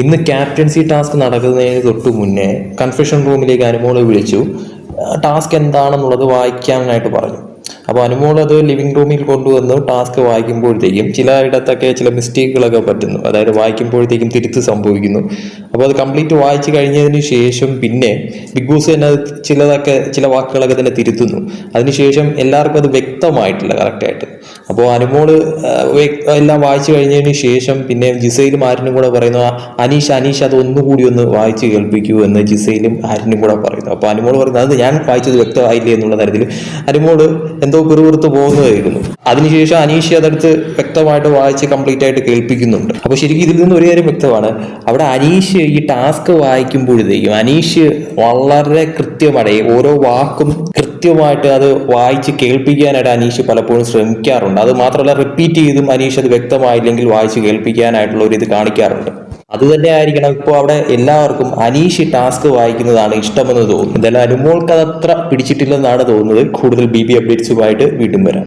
ഇന്ന് captaincy task നടക്കുന്നതിന് തൊട്ട് മുന്നേ കൺഫെഷൻ റൂമിലേക്ക് അനുമോളെ വിളിച്ചു. ടാസ്ക് എന്താണെന്നുള്ളത് വായിക്കാനായിട്ട് പറഞ്ഞു. അപ്പോൾ അനുമോൾ അത് ലിവിംഗ് റൂമിൽ കൊണ്ടുവന്ന് ടാസ്ക് വായിക്കുമ്പോഴത്തേക്കും ചില ഇടത്തൊക്കെ ചില മിസ്റ്റേക്കുകളൊക്കെ പറ്റുന്നു. അതായത് വായിക്കുമ്പോഴത്തേക്കും തിരുത്ത് സംഭവിക്കുന്നു. അപ്പോൾ അത് കംപ്ലീറ്റ് വായിച്ചു കഴിഞ്ഞതിന് ശേഷം പിന്നെ ബിഗ് ബോസ് തന്നെ ചിലതൊക്കെ ചില വാക്കുകളൊക്കെ തന്നെ തിരുത്തുന്നു. അതിനുശേഷം എല്ലാവർക്കും അത് വ്യക്തമായിട്ടില്ല കറക്റ്റായിട്ട്. അപ്പോൾ അനുമോൾ എല്ലാം വായിച്ചു കഴിഞ്ഞതിന് ശേഷം പിന്നെ ജിസയിലും ആരിനും കൂടെ പറയുന്നു "ആ, അനീഷ് അനീഷ് അത് ഒന്നുകൂടി ഒന്ന് വായിച്ച് കേൾപ്പിക്കൂ എന്ന് ജിസയിലും ആരിനും കൂടെ പറയുന്നു. അപ്പോൾ അനുമോൾ പറയുന്നത് അത് ഞാൻ വായിച്ചത് വ്യക്തമായില്ലേ? എന്നുള്ള തരത്തിൽ അനുമോൾ എന്തോ പിറുപിറുത്ത് പോകുന്നതായിരുന്നു അതിനുശേഷം അനീഷ് അതെടുത്ത് വ്യക്തമായിട്ട് വായിച്ച് കംപ്ലീറ്റ് ആയിട്ട് കേൾപ്പിക്കുന്നുണ്ട്. അപ്പോൾ ശരിക്കും ഇതിൽ നിന്ന് ഒരു കാര്യം വ്യക്തമാണ്. അവിടെ അനീഷ് ഈ ടാസ്ക് വായിക്കുമ്പോഴത്തേക്കും അനീഷ് വളരെ കൃത്യമായി ഓരോ വാക്കും കൃത്യമായിട്ട് അത് വായിച്ച് കേൾപ്പിക്കാനായിട്ട് അനീഷ് പലപ്പോഴും ശ്രമിക്കാറുണ്ട്. അത് മാത്രമല്ല റിപ്പീറ്റ് ചെയ്തും അനീഷ് അത് വ്യക്തമായില്ലെങ്കിൽ വായിച്ച് കേൾപ്പിക്കാനായിട്ടുള്ള ഒരു ഇത് കാണിക്കാറുണ്ട്. അത് തന്നെ ആയിരിക്കണം. ഇപ്പോൾ അവിടെ എല്ലാവർക്കും അനീഷി ടാസ്ക് വായിക്കുന്നതാണ് ഇഷ്ടമെന്ന് തോന്നുന്നു. എന്തായാലും അനുമോൾക്ക് അത് അത്ര പിടിച്ചിട്ടില്ലെന്നാണ് തോന്നുന്നത്. കൂടുതൽ ബി ബി അപ്ഡേറ്റ്സുമായിട്ട് വീണ്ടും വരാം.